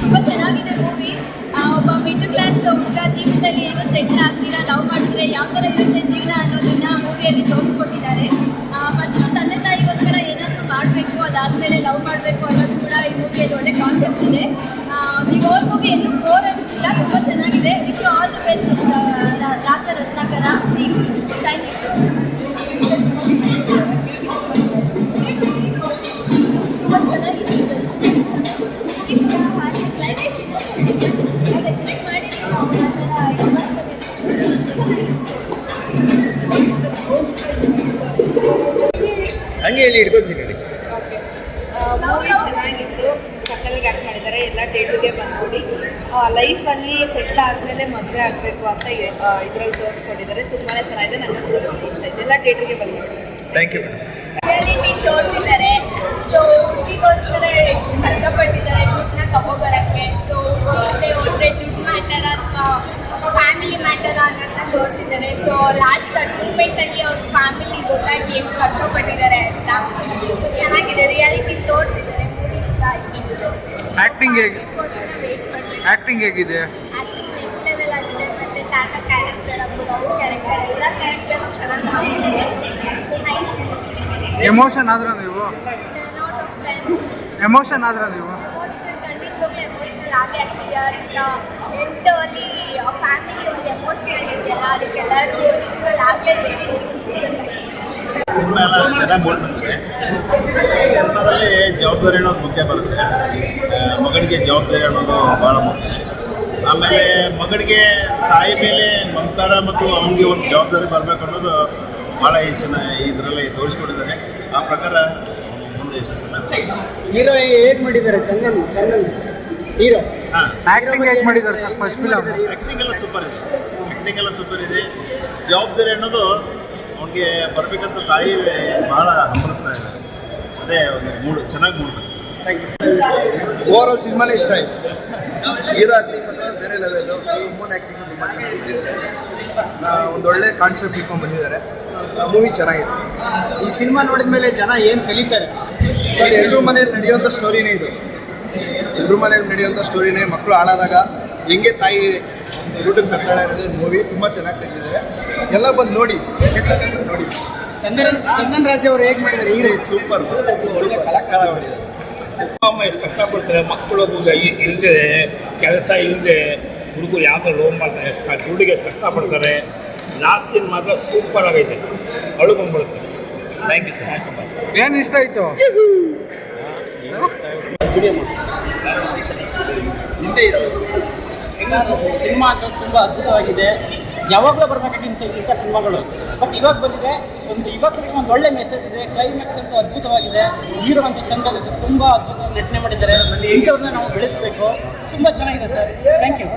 ತುಂಬ ಚೆನ್ನಾಗಿದೆ ಮೂವಿ ಒಬ್ಬ ಮಿಡ್ಲ್ ಕ್ಲಾಸ್ ಹುಡುಗ ಜೀವನದಲ್ಲಿ ಏನೋ ಸೆಟ್ಲ್ ಆಗ್ತೀರಾ ಲವ್ ಮಾಡಿದ್ರೆ ಯಾವ ಥರ ಇರುತ್ತೆ ಜೀವನ ಅನ್ನೋದನ್ನ ಮೂವಿಯಲ್ಲಿ ತೋರಿಸ್ಕೊಟ್ಟಿದ್ದಾರೆ. ಫಸ್ಟು ತಂದೆ ತಾಯಿಗೋಸ್ಕರ ಏನಾದರೂ ಮಾಡಬೇಕು, ಅದಾದಮೇಲೆ ಲವ್ ಮಾಡಬೇಕು ಅನ್ನೋದು ಕೂಡ ಈ ಮೂವಿಯಲ್ಲಿ ಒಳ್ಳೆ ಕಾನ್ಸೆಪ್ಟ್ ಇದೆ. ನೀವು ಓಲ್ ಮೂವಿ ಎಲ್ಲೂ ಬೋರ್ ಅನಿಸಿಲ್ಲ ತುಂಬ ಚೆನ್ನಾಗಿದೆ. ವಿಶ್ ಆಲ್ ದಿ ಬೆಸ್ಟ್ ಹಂಗೆ ಹೇಳಿ ನೋಡಿ ಮೂವಿ ಚೆನ್ನಾಗಿತ್ತು. ಸಕ್ಕತ್ತಾಗಿ ಆ್ಯಕ್ಟ್ ಮಾಡಿದ್ದಾರೆ. ಎಲ್ಲ ಡೇಟುಗೆ ಬಂದು ನೋಡಿ ಲೈಫಲ್ಲಿ ಸೆಟ್ಲ್ ಆದಮೇಲೆ ಮದುವೆ ಆಗಬೇಕು ಅಂತ ಇದರಲ್ಲಿ ತೋರಿಸ್ಕೊಂಡಿದ್ದಾರೆ. ತುಂಬಾ ಚೆನ್ನಾಗಿದೆ. ನನಗೆ ತುಂಬಾ ಇಷ್ಟ ಆಯ್ತು. ಎಲ್ಲ ಡೇಟುಗೆ ಬಂದು ನೋಡಿ ಥ್ಯಾಂಕ್ ಯು ಮೇಡಮ್ ತೋರಿಸಿದ್ದಾರೆ. ಸೊ ಹುಡುಗಿಗೋಸ್ಕರ ಎಷ್ಟು ಕಷ್ಟಪಟ್ಟಿದ್ದಾರೆ. ದುಡ್ಡನ್ನ ತಗೊಬರಕ್ಕೆ. ಸೊ ಹುಡುಗಿ ಹೋದ್ರೆ ದುಡ್ಡು ಮಾಡ್ತಾರ ಅಥವಾ ಫ್ಯಾಮಿಲಿ ಮ್ಯಾಟರ್ ಅನ್ನೋದನ್ನ ತೋರಿಸಿದ್ದಾರೆ. ಸೊ ಲಾಸ್ಟ್ ಮೂಮೆಂಟಲ್ಲಿ ಅವ್ರ ಫ್ಯಾಮಿಲಿ ಗೊತ್ತಾಗಿ ಎಷ್ಟು ಕ್ಯಾರೆಕ್ಟರು ಹೇಗೆ? ಆಕ್ಟಿಂಗ್ ಹೇಗಿದೆ? ಎಮೋಷನ್ ಆದ್ರ ನೀವು? ಎಮೋಷನ್ ಆದ್ರ ನೀವು? ಎಮೋಷನಲ್ ಆಗಿ ಎಮೋಷನಲ್ ಆಗೇ ಆಗ್ತೀವಿ ಅಂತ ಎಂಟು ಅಲ್ಲಿ ಫ್ಯಾಮಿಲಿ ಒಂದು ಎಮೋಷನಲ್ ಇದೆಯಲ್ಲ ಅದಕ್ಕೆಲ್ಲರೂ ಆಗಲೇಬೇಕು. ಸಿನಿಮಾದಲ್ಲಿ ಜವಾಬ್ದಾರಿ ಅನ್ನೋದು ಮುಖ್ಯ ಬರುತ್ತೆ. ಮಗನಿಗೆ ಜವಾಬ್ದಾರಿ ಅನ್ನೋದು ಭಾಳ ಮುಖ್ಯ. ಆಮೇಲೆ ಮಗನಿಗೆ ತಾಯಿ ಮೇಲೆ ಮಮಕಾರ ಮತ್ತು ಅವನಿಗೆ ಒಂದು ಜವಾಬ್ದಾರಿ ಬರಬೇಕು ಅನ್ನೋದು ಭಾಳ ಹೆಚ್ಚಿನ ಇದರಲ್ಲಿ ತೋರಿಸ್ಕೊಟ್ಟಿದ್ದಾರೆ. ಆ ಪ್ರಕಾರ ಮುಂದೆ ಯಶಸ್ಸನ್ನ ಹೀರೋ ಹೇಗೆ ಮಾಡಿದ್ದಾರೆ? ಚಂದನ್ ಚಂದನ್. ಹೀರೋ ಹಾಂ. ಆ್ಯಕ್ಟಿಂಗ್ ಹೇಗೆ ಮಾಡಿದ್ದಾರೆ ಸರ್ ಫಸ್ಟ್ ಫಿಲಮ್ ಆ್ಯಕ್ಟಿಂಗ್ ಎಲ್ಲ ಸೂಪರ್ ಇದೆ. ಆ್ಯಕ್ಟಿಂಗ್ ಎಲ್ಲ ಸೂಪರ್ ಇದೆ. ಜವಾಬ್ದಾರಿ ಅನ್ನೋದು ಅವನಿಗೆ ಬರಬೇಕಂತ ತಾಯಿ ಭಾಳ ಹಂಬಲಿಸ್ತಾ ಇದ್ದಾರೆ. ಅದೇ ಒಂದು ಮೂಡು ಚೆನ್ನಾಗಿ ಮೂಡ್ಬೇಕು ಓವರ್ ಆಲ್ ಸಿನಿಮಾನೇ ಇಷ್ಟ ಆಯಿತು. ಹೀರೋ ಆ್ಯಕ್ಟಿಂಗ್ ಬೇರೆ ಲೆವೆಲ್ಲು ಮೂನ್ ಆ್ಯಕ್ಟಿಂಗ್ ತುಂಬ ಚೆನ್ನಾಗಿದೆ ಒಂದು ಒಳ್ಳೆ ಕಾನ್ಸೆಪ್ಟ್ ಇಟ್ಕೊಂಡು ಬಂದಿದ್ದಾರೆ. ಮೂವಿ ಚೆನ್ನಾಗಿದೆ. ಈ ಸಿನಿಮಾ ನೋಡಿದ ಮೇಲೆ ಜನ ಏನು ಕಲಿತಾರೆ? ಸರ್ ಎಲ್ಲರೂ ಮನೇಲಿ ನಡೆಯುವಂಥ ಸ್ಟೋರಿನೇ ಇದು. ಎಲ್ಲರೂ ಮನೇಲಿ ನಡೆಯುವಂಥ ಸ್ಟೋರಿನೇ ಮಕ್ಕಳು ಹಾಳಾದಾಗ ಹೆಂಗೆ ತಾಯಿ ಊಟಕ್ಕೆ ಕರ್ಕೊಳ್ಳೋ ಅನ್ನೋದು ಮೂವಿ ತುಂಬ ಚೆನ್ನಾಗಿ ತೆಗೆದಿದ್ದಾರೆ. ಎಲ್ಲ ಬಂದು ನೋಡಿ ನೋಡಿ. ಚಂದನ್ ಚಂದನ್ ರಾಜ್ ಅವರು ಹೇಗೆ ಮಾಡಿದ್ದಾರೆ? ಹೀರೋ ಸೂಪರ್ ಒಳ್ಳೆ ಕಲಾಕಾರ ಮಾಡಿದ್ದಾರೆ ಅಮ್ಮ ಎಷ್ಟು ಕಷ್ಟಪಡ್ತಾರೆ ಮಕ್ಕಳು ಇಲ್ಲದೆ ಕೆಲಸ ಇಲ್ಲದೆ ಹುಡುಗರು ಯಾವ್ದು ಲೋನ್ ಮಾಡ್ತಾರೆ ಎಷ್ಟು ದುಡ್ಡಿಗೆ ಎಷ್ಟು ಕಷ್ಟಪಡ್ತಾರೆ ಲಾಸ್ಟ್ ಮಾತ್ರ ಸೂಪರ್ ಆಗೈತೆ. ಅವಳು ಬಂದ್ಬಿಡುತ್ತೆ ಥ್ಯಾಂಕ್ ಯು ಸರ್ ಏನು ಇಷ್ಟ ಆಯಿತು? ಹಿಂದೆ ಇದೆ ಸಿನಿಮಾ ಅಂತ ತುಂಬ ಅದ್ಭುತವಾಗಿದೆ. ಯಾವಾಗಲೂ ಬರಬೇಕಾಗಿಂತ ಇಂಥ ಸಿನಿಮಾಗಳು. ಬಟ್ ಇವಾಗ ಬಂದಿದೆ, ಒಂದು ಯುವಕರಿಗೆ ಒಂದು ಒಳ್ಳೆ ಮೆಸೇಜ್ ಇದೆ ಕ್ಲೈಮ್ಯಾಕ್ಸ್ ಅಂತೂ ಅದ್ಭುತವಾಗಿದೆ. ಹೀರೋ ಅಂತ ಚಂದ ತುಂಬ ಅದ್ಭುತವಾಗಿ ನಟನೆ ಮಾಡಿದ್ದಾರೆ. ಇಂಥವ್ರನ್ನ ನಾವು ಬೆಳೆಸಬೇಕು. ತುಂಬ ಚೆನ್ನಾಗಿದೆ ಸರ್. Thank you